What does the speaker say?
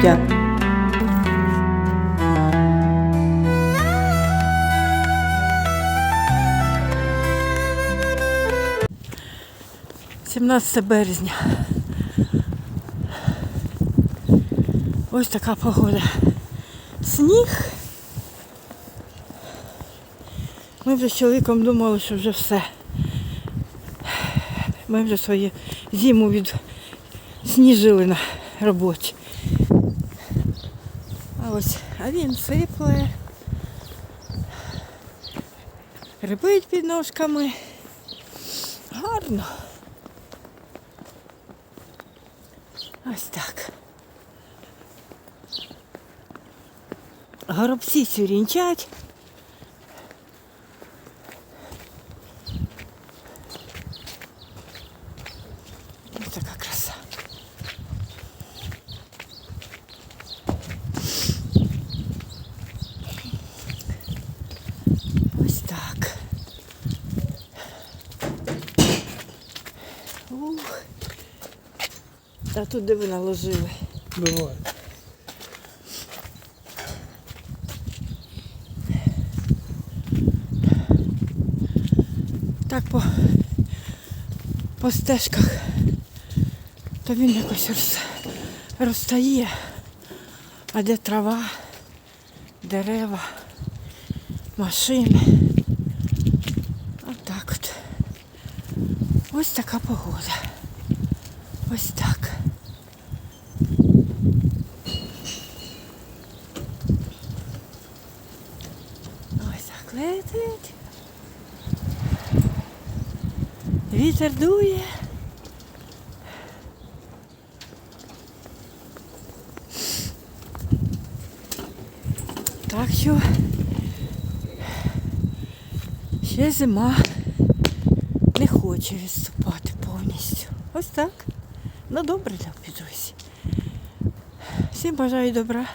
життя. Сімнадцяте березня. Ось така погода. Сніг. Ми вже з чоловіком думали, що вже все. Ми вже свою зиму від сніжили на роботі. А ось, а він сипле. Рибить під ножками. Гарно. Ось так. Горобці сюрінчать. Ось така краса. Ось так. Ух. Та тут де ви наложили. Бывает. Так по, по стежках, то він якось роз, розтає, а де трава, дерева, машини. Ось така погода. Ось так. Ось так летить. Вітер дує. Так що ще зима хоче відступати повністю. Ось так. Ну добре, друзі. Всім бажаю добра.